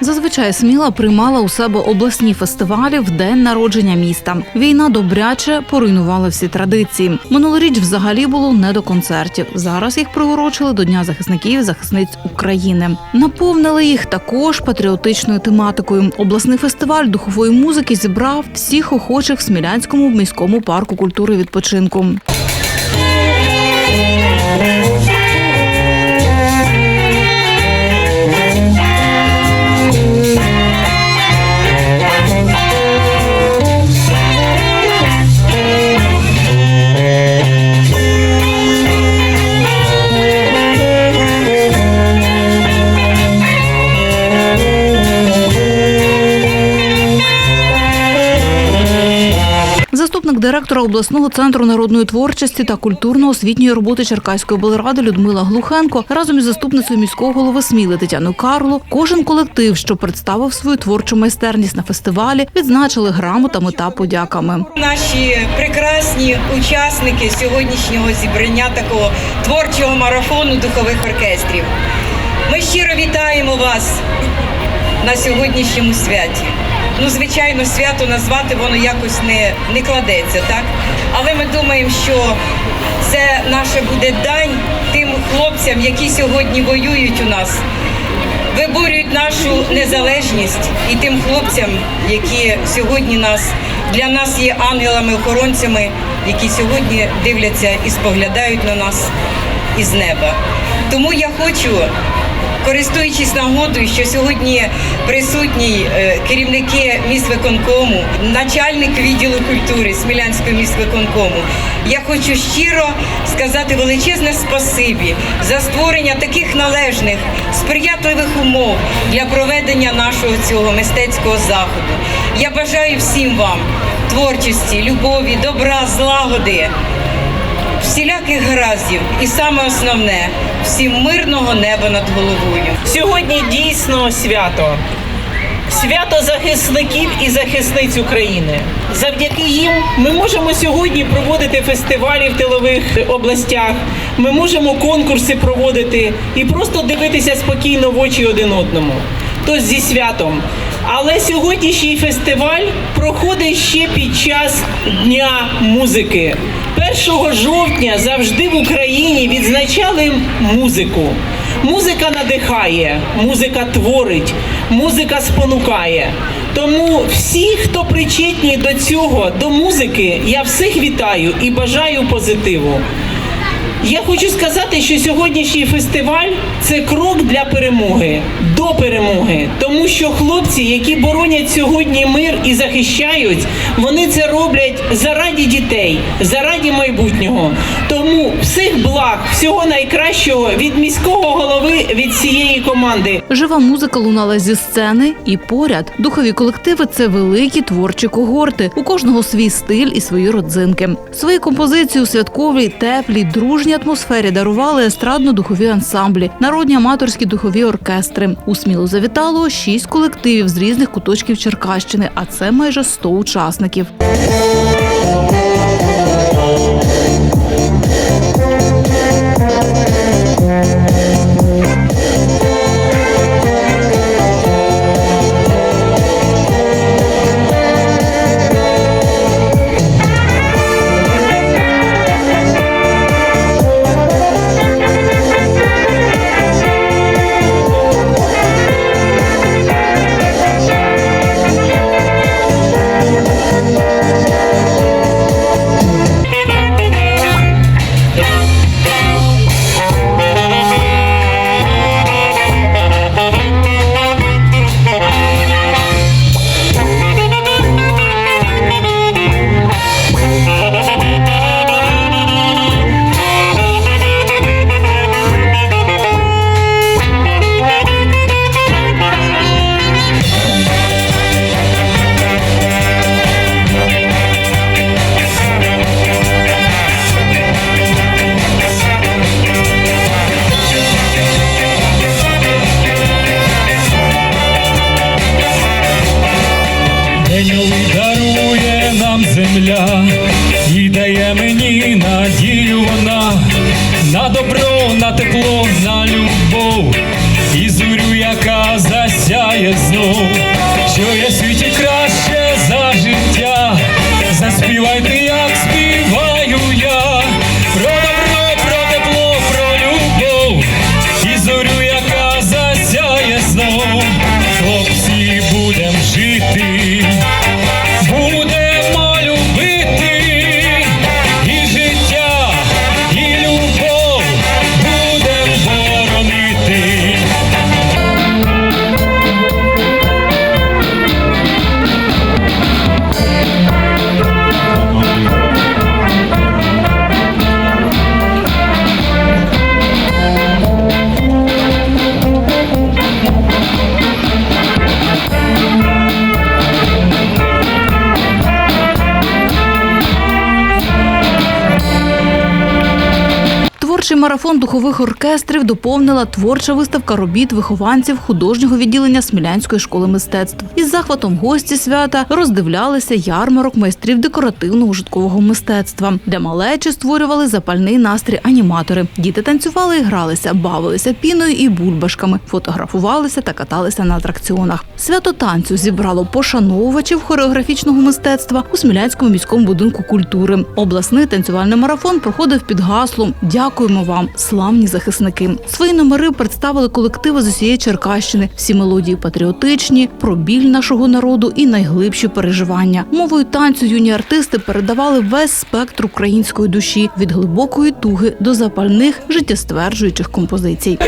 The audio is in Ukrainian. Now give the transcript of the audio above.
Зазвичай Сміла приймала у себе обласні фестивалі в день народження міста. Війна добряче поруйнувала всі традиції. Минулоріч взагалі було не до концертів. Зараз їх приурочили до Дня захисників захисниць України. Наповнили їх також патріотичною тематикою. Обласний фестиваль духової музики зібрав всіх охочих в Смілянському міському парку культури відпочинку. Директора обласного центру народної творчості та культурно-освітньої роботи Черкаської облради Людмила Глухенко разом із заступницею міського голови Сміли Тетяною Карло кожен колектив, що представив свою творчу майстерність на фестивалі, відзначили грамотами та подяками. Наші прекрасні учасники сьогоднішнього зібрання такого творчого марафону духових оркестрів. Ми щиро вітаємо вас на сьогоднішньому святі. Ну, звичайно, свято назвати воно якось не, не кладеться, так? Але ми думаємо, що це наша буде дань тим хлопцям, які сьогодні воюють у нас, виборюють нашу незалежність і тим хлопцям, які сьогодні нас для нас є ангелами-охоронцями, які сьогодні дивляться і споглядають на нас із неба. Тому я хочу. Користуючись нагодою, що сьогодні присутні е, керівники міськвиконкому, начальник відділу культури Смілянського міськвиконкому, я хочу щиро сказати величезне спасибі за створення таких належних, сприятливих умов для проведення нашого цього мистецького заходу. Я бажаю всім вам творчості, любові, добра, злагоди всіляких гараздів і саме основне всім мирного неба над головою. Сьогодні дійсно свято. Свято захисників і захисниць України. Завдяки їм ми можемо сьогодні проводити фестивалі в тилових областях. Ми можемо конкурси проводити і просто дивитися спокійно в очі один одному. Тож зі святом. Але сьогоднішній фестиваль проходить ще під час Дня музики. 1 жовтня завжди в Україні відзначали музику. Музика надихає, музика творить, музика спонукає. Тому всі, хто причетні до цього, до музики, я всіх вітаю і бажаю позитиву. Я хочу сказати, що сьогоднішній фестиваль це крок для перемоги, до перемоги, тому що хлопці, які боронять сьогодні мир і захищають, вони це роблять заради дітей, заради майбутнього. Тому всіх благ, всього найкращого від міського голови, від цієї команди. Жива музика лунала зі сцени і поряд. Духові колективи це великі творчі когорти. У кожного свій стиль і свої родзинки. Свої композиції у святковій, теплій, дружній атмосфері дарували естрадно-духові ансамблі, народні аматорські духові оркестри. У Смілу завітало шість колективів з різних куточків Черкащини, а це майже 100 учасників. На любов і зорю, яка засяє знов, що є світі краще за життя. Заспівайте, Творчий марафон духових оркестрів доповнила творча виставка робіт вихованців художнього відділення Смілянської школи мистецтв. Із захватом гості свята роздивлялися ярмарок майстрів декоративного житкового мистецтва. Для малечі створювали запальний настрій аніматори. Діти танцювали і гралися, бавилися піною і бульбашками, фотографувалися та каталися на атракціонах. Свято танцю зібрало пошановувачів хореографічного мистецтва у Смілянському міському будинку культури. Обласний танцювальний марафон проходив під гаслом Дякуємо вам, славні захисники. Свої номери представили колективи з усієї Черкащини. Всі мелодії патріотичні, про біль нашого народу і найглибші переживання. Мовою танцю юні артисти передавали весь спектр української душі від глибокої туги до запальних життєстверджуючих композицій.